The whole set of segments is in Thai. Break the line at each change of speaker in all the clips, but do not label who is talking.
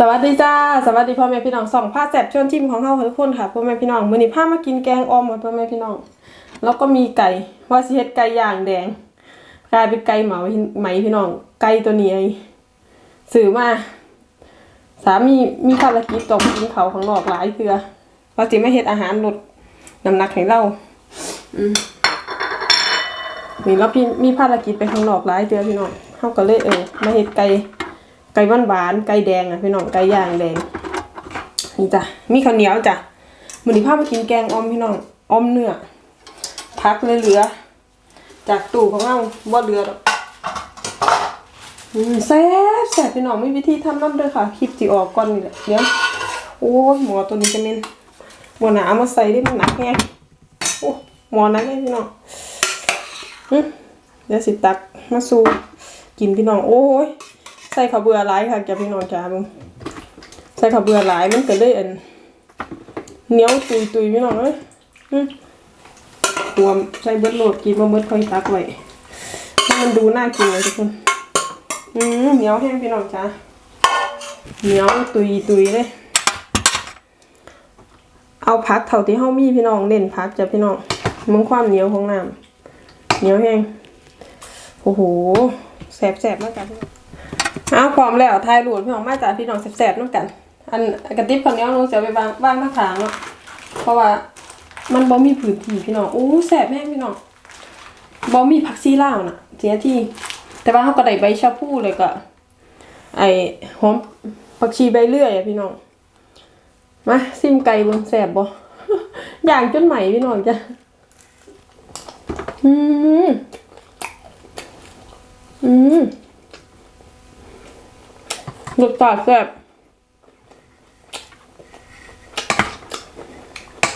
สวัสดีจ้าสวัสดีพ่อแม่พี่น้องสองผ้าแสบชวนชิมของเฮาทุกคนค่ะพ่อแม่พี่น้องมื้อนี้พามากินแกงออมค่ะพ่อแม่พี่น้อง แล้วก็มีไก่ว่าสิเฮ็ดไก่ย่างแดงกลายเป็นไก่เหมาไหมพี่น้อง ไก่ตัวนี้ไอ้ซื้อมาสามีมีภารกิจต้องกินเขาวข้างนอกหลายเทื่อว่าสิมาเฮ็ดอาหารลดน้ำหนักให้เราอืมนี่แล้วพี่มีภารกิจไปข้างนอกหลายเทื่อพี่น้องเฮาก็เลยเออมาเฮ็ดไก่ไก่หวานๆไก่แดงอะพี่น้องไก่ย่างแดงนี่จ้ะมีข้าวเหนียวจ้ะมื้อนี้พามากินแกงออมพี่น้องออมเนื้อพักเลยเหลือจากตู้ของเราบ่เหลือดอกแซ่บแซ่บพี่น้องมีวิธีทำน้ำเด้อค่ะคลิปสิออกก่อนนี่แหละเดี๋ยวโอ้ยหมอตัวนี้จะเน้นบ่หนาเอามาใส่ได้มันหนักแฮงโอ้หมอหนักแฮงพี่น้องเดี๋ยวสิตักมาสู่กินพี่น้องโอ้ย ส่ข้าวเบื่อหลายค่ะแกพี่น้องจ้ามึงใส่ข้าวเบื่อหลายมันก็เลยอันเหนียวตุยตุยพี่น้องเอ้ยอืมรวมใส่เบิดโหลดกินมาเบิดค่อยตักไว้ให้มันดูน่ากินเลยทุกคนอืมเหนียวแห้งพี่น้องจ้าเหนียวตุยตุยเลยเอาพักเท่าที่เฮามีพี่น้องเล่นพักจ้ะพี่น้องมึงความเหนียวของน้ำเหนียวแห้งโอ้โหแสบๆมากกันพี่น้อง เอาพร้อมแล้วทายรูดพี่น้องมาจากพี่น้องแสบๆนู่นกัน อันกระติบคนนี้นูจะเอาไปวางวางข้างทางเนาะเพราะว่ามันบ่มีพื้นที่พี่น้องโอ้แสบแม่พี่น้องบ่มีผักซีล่าวน่ะเสียที่ แต่ว่าเขาก็ได้ใบชาพูเลยก็ ไอหอมผักชีใบเลื่อยอะพี่น้องมาซิมไก่บิ่งแสบบ่อย่างจนใหม่พี่น้องจ้ะอืมอืม รสชาติแซ่บ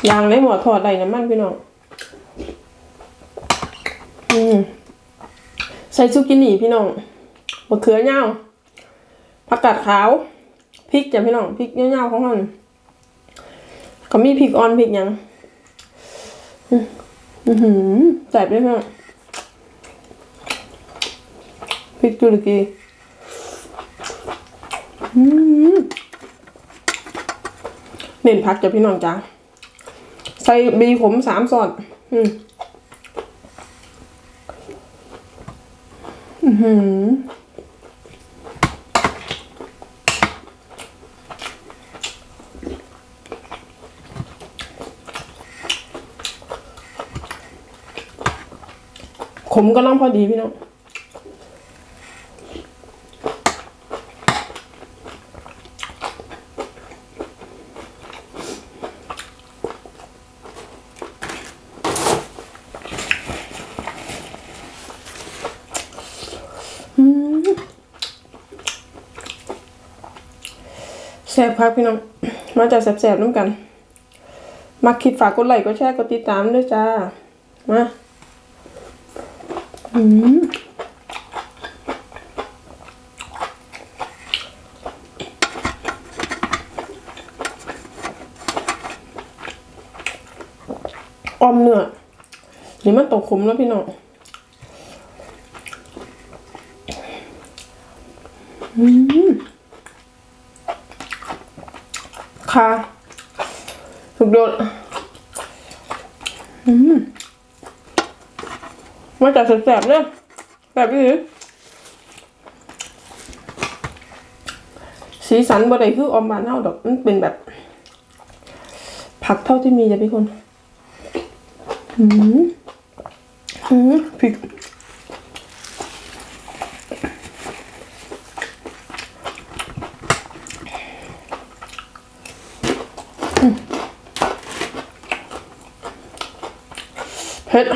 ยางในหมอทอดไรน้ำมันพี่น้องอืมใส่ซุกินี่พี่น้องมะเขือเน่าผักกาดขาวพริกจ้ะพี่น้องพริกเน่าๆของมันก็มีพริกอ่อนพริกยังอือหือแซ่บด้วยพี่น้องพริกตุรกี เน้นพักจ้ะพี่น้องจ้าใส่บีผมสามส่วนอืมอือหือขมก็ล่องพอดีพี่น้อง ซ่บครับพี่น้อง มาจากแซ่บๆน้ำกัน มาคลิดฝากกดไลค์กดแชร์กดติดตามด้วยจ้า มา อืมอมเนื้อนี่มันตกขมแล้วพี่น้องอืม ค่ะสุดยอดอืมมาจากแสบเนี่ยแบบนี้สีสันบ่ได้คือออมานเท่าดอกมันเป็นแบบ ผักเท่าที่มีจ้ะพี่คน อืมอืมพริ เผ็ด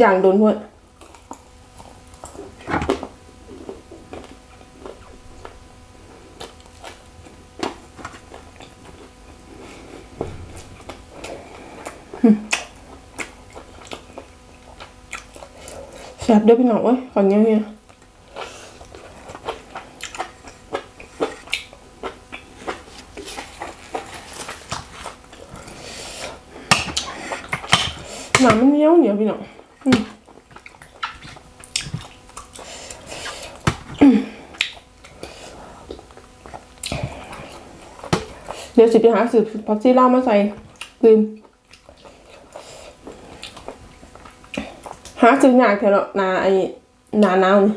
อย่างโดนหัวแซ่บด้อพี่น้องเว้ยก่อนเนี้ยเนี่ย หนามันเหนียวเหนียวพี่น้องอืม เดี๋ยวสิไปหาสืบผักชีลาวมาใส่ลืมหาซื้อยากแถวเนาะนาไอ้นาหนาวนี่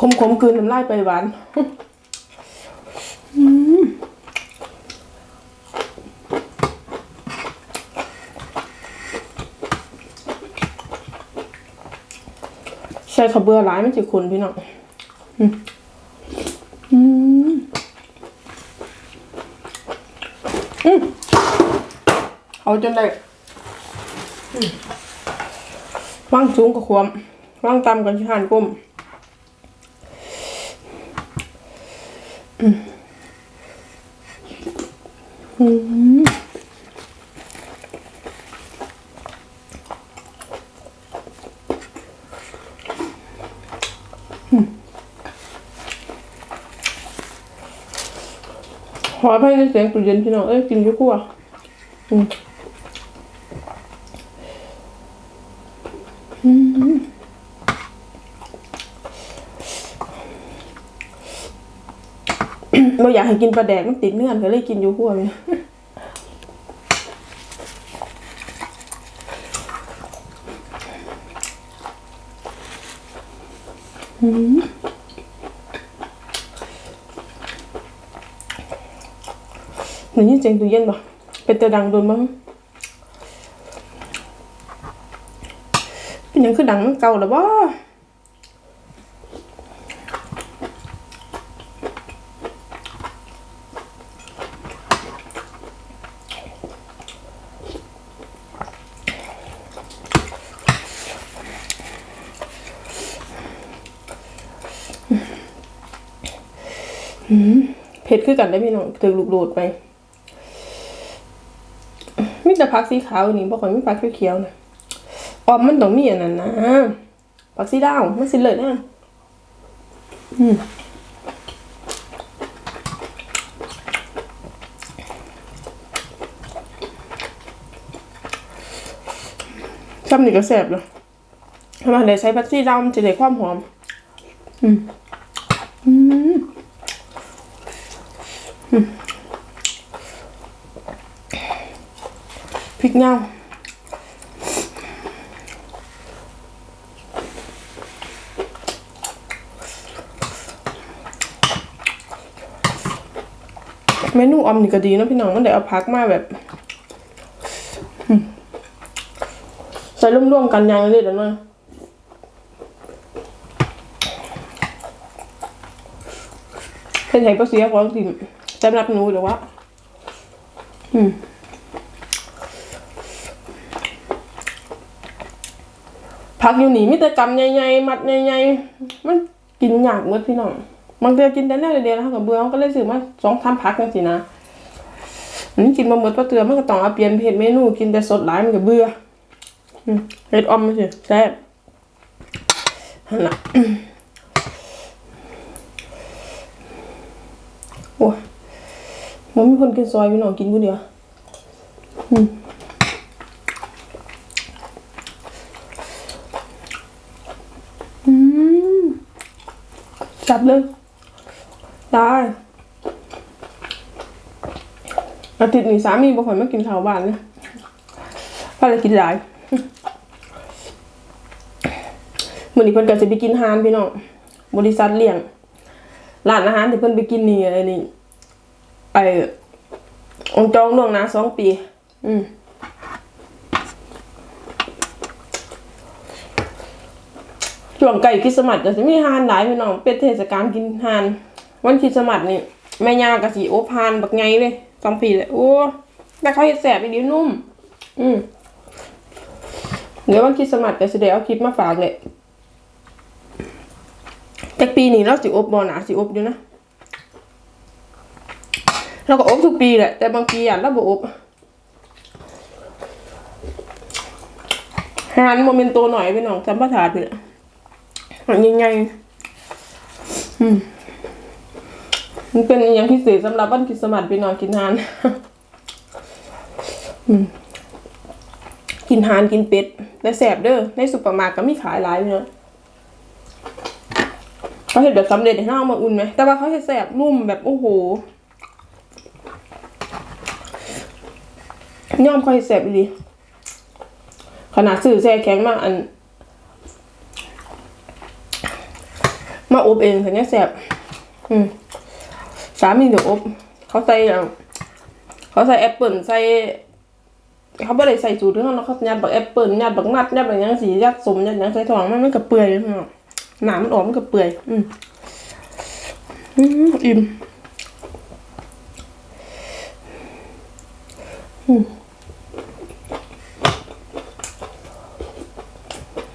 คมคมคืนน้ำลายไปหวาน ใส่ข้าวเบื่อร้ายไม่จะคุณพี่น้องอืมอืมเอาจนได้ว่างสูงกับความว่างต่ำกับชิหานกุ้ม ออภัยในเสียงตุเย็นพี่น้อง เอ้ยกินยุ่กั่วอืมอืมเราอยากให้กินปลาแดกมันติดเนื้อก็เลยกินอยุ่กั่วเลยอืม ได้ยินเสียงตู้เย็นปะเป็นตะดังโดนมั้งเป็นยังคือดังเก่าแล้วบ่เผ็ดคือกันได้พี่น้องถึงลูกโดดไป แต่ผักสีขาวนี่บ่ค่อยมีผักเขียวๆนะออมมันต้องมีอันนั้นนะผักสีดาวมันสิเลยนะอืมซ้ำนี่ก็แซ่บเลยถ้ามเดี๋ยวใช้ผักชีดาวมันจะได้ความหอม อืม อืม ริกเน่าเมนูออมนี่ก็ดีนะพี่น้องมันได้เอาพักมาแบบใส่ร่วมๆกันย่างละเดแล้วนะเป็นไงก็เสียของถิ่มสำหรับหนูหรือว่า อืม ผักอยู่นี่มีแต่กำใหญ่ๆมัดใหญ่ๆมันกินยากหมดพี่น้องบางเดือกินแต่แน่เดียวแล้วก็เบื่อเขาก็เลยซื้อมาสองสามผักจังสินะนนี้กินมาหมดเพราเตือมันก็ต้องเอาเปลี่ยนเพจเมนูกินแต่สดหลายมันก็เบื่อเห็ดออมมาสิแซ่บหันละโอ้ยมันมีคนกินซอยพี่น้องกินกูเดียวอืม จับเลยได้อาทิตย์นี้สามีบอกให้มากินข้าวบ้านเลยพาเลยกินหลายมื่อนี้เพิ่นก็จะไปกินฮานพี่น้องบริษัทเลี้ยงร้านอาหารที่เพิ่นไปกินนี่อะไรนี่ไอองจองล่วงหน้าสองปี อืม ช่วงไก่คริสต์มาสก็สิมีฮานหลายพี่น้องเป็นเทศกาลกินฮาน วันคริสต์มาสนี่แม่ย่าก็สิโอบฮานบักไงเลยสองปีเลยโอ้แต่เขาเฮ็ดแสบอีดีนุ่ม อืมเดี๋ยววันคริสต์มาสก็สิได้เอาคลิปมาฝากเลยแต่ปีนี้เราสิอบบ่หนาสิอบอยู่นะเราก็อบทุกปีแหละแต่บางปีอะเราบ่อบฮานโมเมนโตหน่อยพี่น้องจำประถาดนี่แหละ มันยังไงมันเป็นอย่างพิเศษสำหรับวันคริสมาสไปนอนกินทานกินหานกินเป็ดและแสบเด้อในซุปเปอร์มาร์ก็มีขายหลายอยู่เนาะเขาเห็นแบบสำเร็จให้เราเอามาอุ่นไหม แต่ว่าเขาเห็นแสบนุ่มแบบโอ้โหย่อมเขาเห็นแสบดีขนาดสื่อแช่แข็งมากอัน มาอบเองแต่เนี้ยแสบอืมสามีเดี๋ยวอบ เขาใส่เขาใส่แอปเปิลใส่เขาไม่ได้ใส่สูตรที่เขาเนาะเขายัดบักแอปเปิลยัดบักนัดยัดบักยังสียัดสมยัดยังใส่ทองมันมันก็เปื่อยเลยพี่น้อหนามมันออกมันก็เปื่อย อืมอืมอิ่มอืม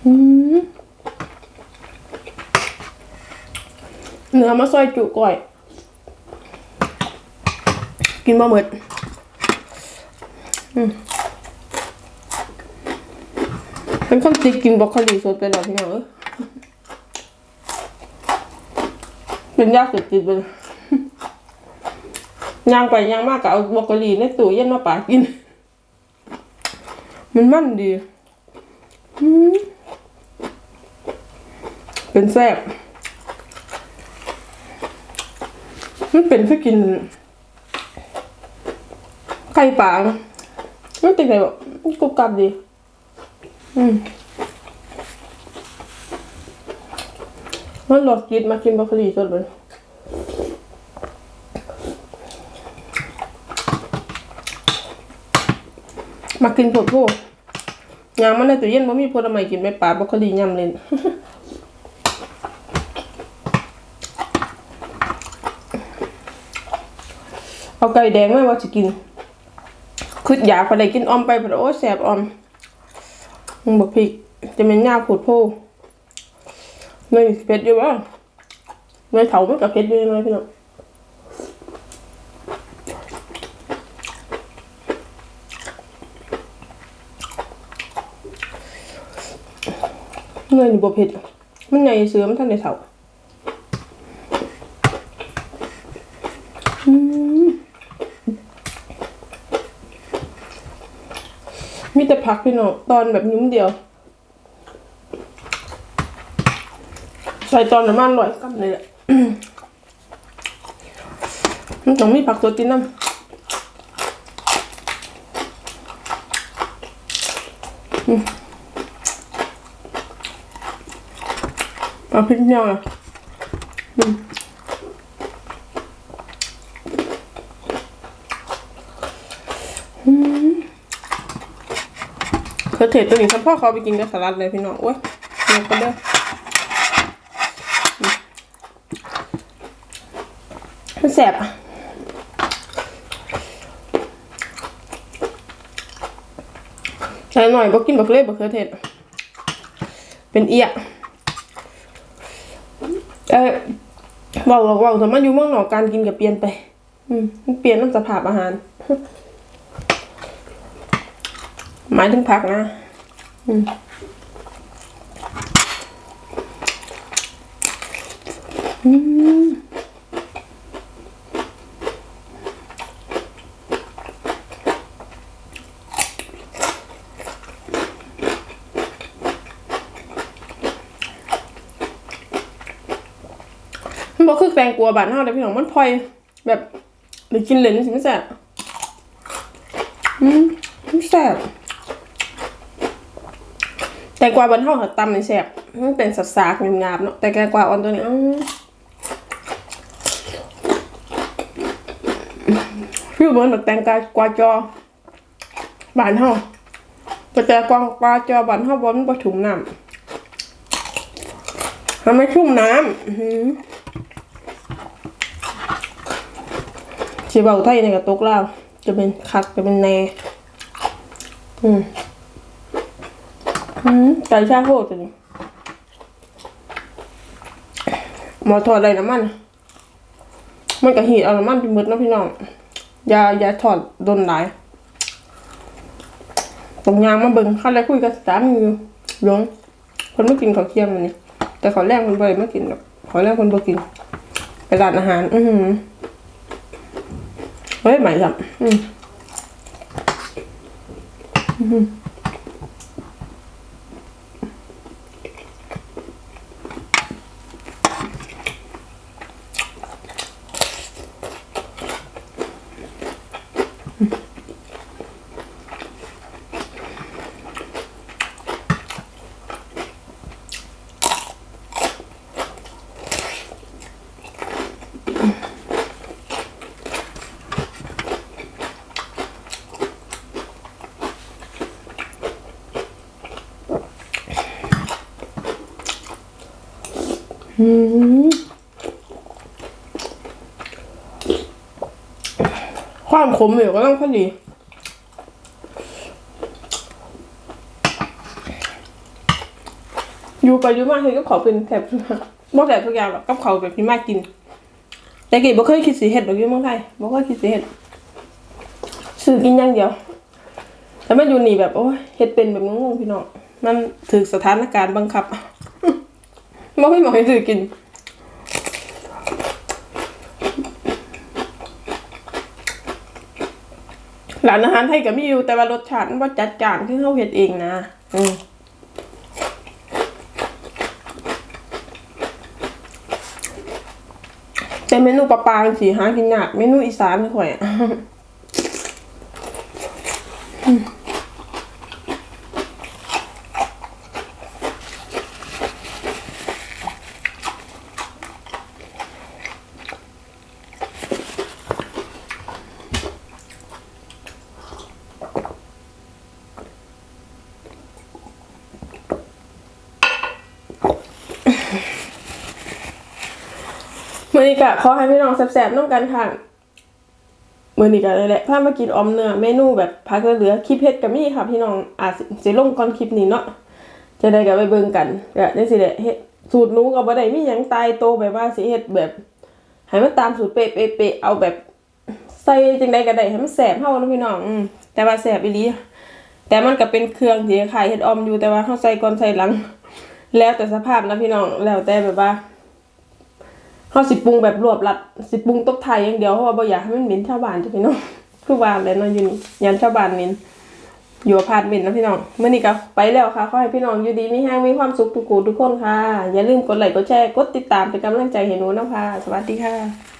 อืม เนื้อมาซอยจุก่อย กินมาหมดเป็นคนติดกินบรอกโคลีสดไปแล้วพี่น้องเป็นยากติดติดเลยย่างไปย่างมากก็เอาบรอกโคลีในตู้เย็นมาปากิน มันมันดี เป็นแซ่บ มันเป็นเพื่อกินไข่ปลามันเป็นไงแบบกรุบกรับดี อืมมันหลอดกินมากินบรอกโคลีสดเลยมากินผดพวกยางมันในตู้เย็นมันมีผลไม้กินไม่ปลาบรอกโคลียำเลย เอาไก่แดงไม่ว่าจะกินคืออยากไปเลยกินออมไปเพราะโอ้แสบออมมึงบอกพริกจะเป็นหน้าผุดโพเลยเผ็ดอยู่วะเลยเถาไม่กับเผ็ดอยู่เลยพี่น้องเงินอยู่บ่เผ็ดมันใหญ่เสือมันท่านในเถาอืมมี แต่พักพี่น้องตอนแบบนิ้มเดียว ใส่ตอนน้ำมันลอยกำเลยแหละมันต้องมีผักตัวตินน้ำอืมเอาพริกเนี่ยอืม เคอเทศตัวนี้ฉันพ่อเขาไปกินกับสลัดเลยพี่น้องโอ้ยเดี๋ยก็เด้อมันแสบอะใส่หน่อยบ่กินบักเล่บักเขือเทศ เป็นเอียเออเบาเบาแต่มาอยู่เมืองนอกการกินกับเปลี่ยนไป อืมเปลี่ยนน้ำสภาพอาหารายถึงผักนะอืมอืมมันบอกคือแตงกลัวบานเฮาเลยพี่น้องมันพลอย แบบหรือกินเหลนสิมันแสบอืมมันแสบ แตงกวาบานเฮาค่ะตำนี่แสบมันเป็นสัสากงามๆเนาะแต่แตงกวาอ่อนตัวนี้ยคือเหมือนแบบแตงกวาจอบานเฮาแต่แตงกวากวาจอบานเฮาบ่มันบ่ถุงน้ำมันไม่ชุ่มน้ำอืชีเบาไทยในกระตุกเล่าวจะเป็นคักจะเป็นแนอืม อืมไก่ชาโคตรตัวนี้หมอทอดอะไรน้ำมัน มันกระหีดเอาน้ำมันไปหมืดเนาะพี่น้อง อย่าอย่าถอดโดนหลายตรงยางมาเบิ่งข้าแล้วคุยกับสามีอยู่หลงคนไม่กินข้าวเคี่ยงมันนี่แต่ขอแรกคนบ่อยไม่กินหรอกขอแรกคนบ่กินไปร้านอาหาร อือหือเฮ้ยใหม่จังอืมอืม ความขมอยู่ก็ต้องพอดีอยู่ไปอยู่มาคือก็ขอเป็นแถบบ่แถบทุกอย่างหรอกกับเขาแบบที่มากกิน แต่เก๋บ่เคยคิดสิเฮ็ดดอกอยู่เมืองไทยบ่เคยคิดสิเฮ็ดซื้อกินอย่างเดียวแต่มันอยู่นี่แบบโอ้ยเฮ็ดเป็นแบบงงๆพี่น้องมันถึกสถานการณ์บังคับ บ่มีหมอให้ซื้อกินร้านอาหารไทยก็มีอยู่แต่ว่ารสชาติมันบ่จัดจ้านคือเฮาเฮ็ดเองนะอืมแต่เมนูปลาปลาสีหากินยากเมนูอีสานไม่ค่อยอะ นี้ก็ขอให้พี่น้องแซ่บๆน้องกันค่ะมื่อนี้ก็เลยแหละพามากินออมเนื้อเมนูแบบพักเหลือคลิปเฮ็ดกับมี่ค่ะ พี่น้องอาจสิสิลงก่อนคลิปนี้เนาะจะได้ก็ไปเบิ่งกันก็ได้สิแหละเฮ็ดสูตรนู้ก็บ่ได้มีหยังตายโตแบบว่าสิเฮ็ดแบบให้มันตามสูตรเป๊ะๆๆเอาแบบใส่จังไดก็ได้ให้มันแซ่บเฮาเนาะพี่น้องอืมแต่ว่าแซ่บอีหลีแต่มันก็เป็นเครื่องที่คล้ายเฮ็ดออมอยู่แต่ว่าเฮาใส่ก่อนใส่หลัง แล้วแต่สภาพนะพี่น้องแล้วแต่แบบว่า เขาสิปรุงแบบรวบรัดสิปรุงตบไทยอย่างเดียวเพราะว่าบ่อยากให้มันเหม็นชาวบ้านจ้ะพี่น้องคือว่าแล้วเนาะอยู่นี่ยันชาวบ้านเหม็นอยู่พาร์ตเมนนะพี่น้องเมื่อนี้ก็ไปแล้วค่ะ ขอให้พี่น้องอยู่ดีมีแห้งมีความสุขทุกคนทุกคนค่ะ อย่าลืมกดไลค์กดแชร์กดติดตามเป็นกำลังใจให้หนูนะคะสวัสดีค่ะ